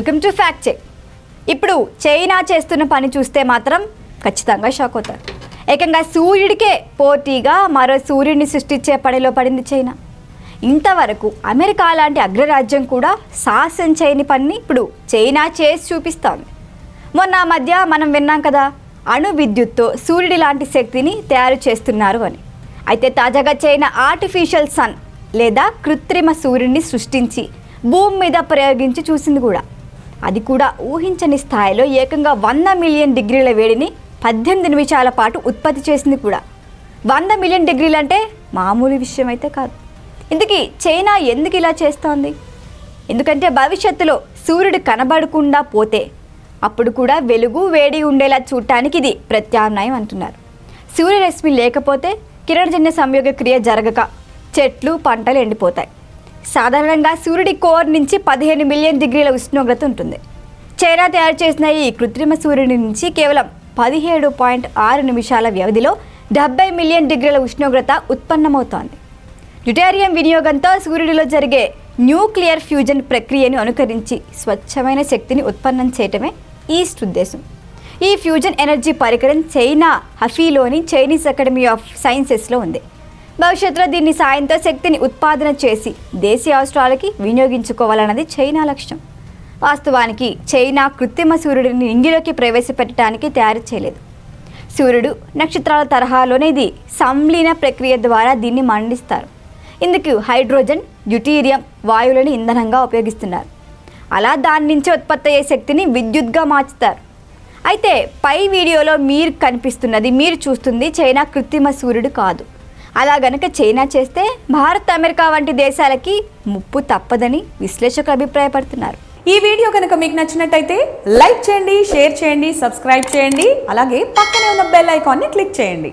Welcome to fact check. ఇప్పుడు China చేస్తున్న పని చూస్తే మాత్రం ఖచ్చితంగా షాక్ అవుతారు. ఏకంగా సూర్యుడికే పోటీగా మరో సూర్యుడిని సృష్టించే పనిలో పడింది చైనా. ఇంతవరకు అమెరికా లాంటి అగ్రరాజ్యం కూడా సాహసం చేయని పనిని ఇప్పుడు చైనా చేసి చూపిస్తోంది. మొన్న మధ్య మనం విన్నాం కదా అణు విద్యుత్తో సూర్యుడి లాంటి శక్తిని తయారు చేస్తున్నారు అని. అయితే తాజాగా చైనా ఆర్టిఫిషియల్ సన్ లేదా కృత్రిమ సూర్యుడిని సృష్టించి భూమి మీద ప్రయోగించి చూసింది కూడా. అది కూడా ఊహించని స్థాయిలో ఏకంగా వంద మిలియన్ డిగ్రీల వేడిని పద్దెనిమిది నిమిషాల పాటు ఉత్పత్తి చేసింది కూడా. వంద మిలియన్ డిగ్రీలు అంటే మామూలు విషయం అయితే కాదు. ఇందుకీ చైనా ఎందుకు ఇలా చేస్తోంది? ఎందుకంటే భవిష్యత్తులో సూర్యుడు కనబడకుండా పోతే అప్పుడు కూడా వెలుగు వేడి ఉండేలా చూడటానికి ఇది ప్రత్యామ్నాయం అంటున్నారు. సూర్యరశ్మి లేకపోతే కిరణజన్య సంయోగ క్రియ జరగక చెట్లు పంటలు ఎండిపోతాయి. సాధారణంగా సూర్యుడి కోర్ నుంచి పదిహేను మిలియన్ డిగ్రీల ఉష్ణోగ్రత ఉంటుంది. చైనా తయారు చేసిన ఈ కృత్రిమ సూర్యుడి నుంచి కేవలం పదిహేడు పాయింట్ ఆరు నిమిషాల వ్యవధిలో డెబ్బై మిలియన్ డిగ్రీల ఉష్ణోగ్రత ఉత్పన్నమవుతోంది. డ్యూటేరియం వినియోగంతో సూర్యుడిలో జరిగే న్యూక్లియర్ ఫ్యూజన్ ప్రక్రియను అనుకరించి స్వచ్ఛమైన శక్తిని ఉత్పన్నం చేయటమే ఈస్ట్ ఉద్దేశం. ఈ ఫ్యూజన్ ఎనర్జీ పరికరం చైనా హఫీలోని చైనీస్ అకాడమీ ఆఫ్ సైన్సెస్లో ఉంది. భవిష్యత్తులో దీన్ని సాయంతో శక్తిని ఉత్పాదన చేసి దేశీయ అవసరాలకి వినియోగించుకోవాలన్నది చైనా లక్ష్యం. వాస్తవానికి చైనా కృత్రిమ సూర్యుడిని ఇండిలోకి ప్రవేశపెట్టడానికి తయారు చేయలేదు. సూర్యుడు నక్షత్రాల తరహాలోనే ఇది సంలీన ప్రక్రియ ద్వారా దీన్ని మండిస్తారు ఇందుకు హైడ్రోజన్ డ్యూటీరియం వాయువులను ఇంధనంగా ఉపయోగిస్తున్నారు. అలా దాని నుంచి ఉత్పత్తి అయ్యే శక్తిని విద్యుత్గా మార్చుతారు. అయితే పై వీడియోలో మీరు కనిపిస్తున్నది మీరు చూస్తుంది చైనా కృత్రిమ సూర్యుడు కాదు. అలా గనక చైనా చేస్తే భారత్ అమెరికా వంటి దేశాలకి ముప్పు తప్పదని విశ్లేషకులు అభిప్రాయపడుతున్నారు. ఈ వీడియో కనుక మీకు నచ్చినట్టయితే లైక్ చేయండి షేర్ చేయండి సబ్స్క్రైబ్ చేయండి అలాగే పక్కనే ఉన్న బెల్ ఐకాన్ని క్లిక్ చేయండి.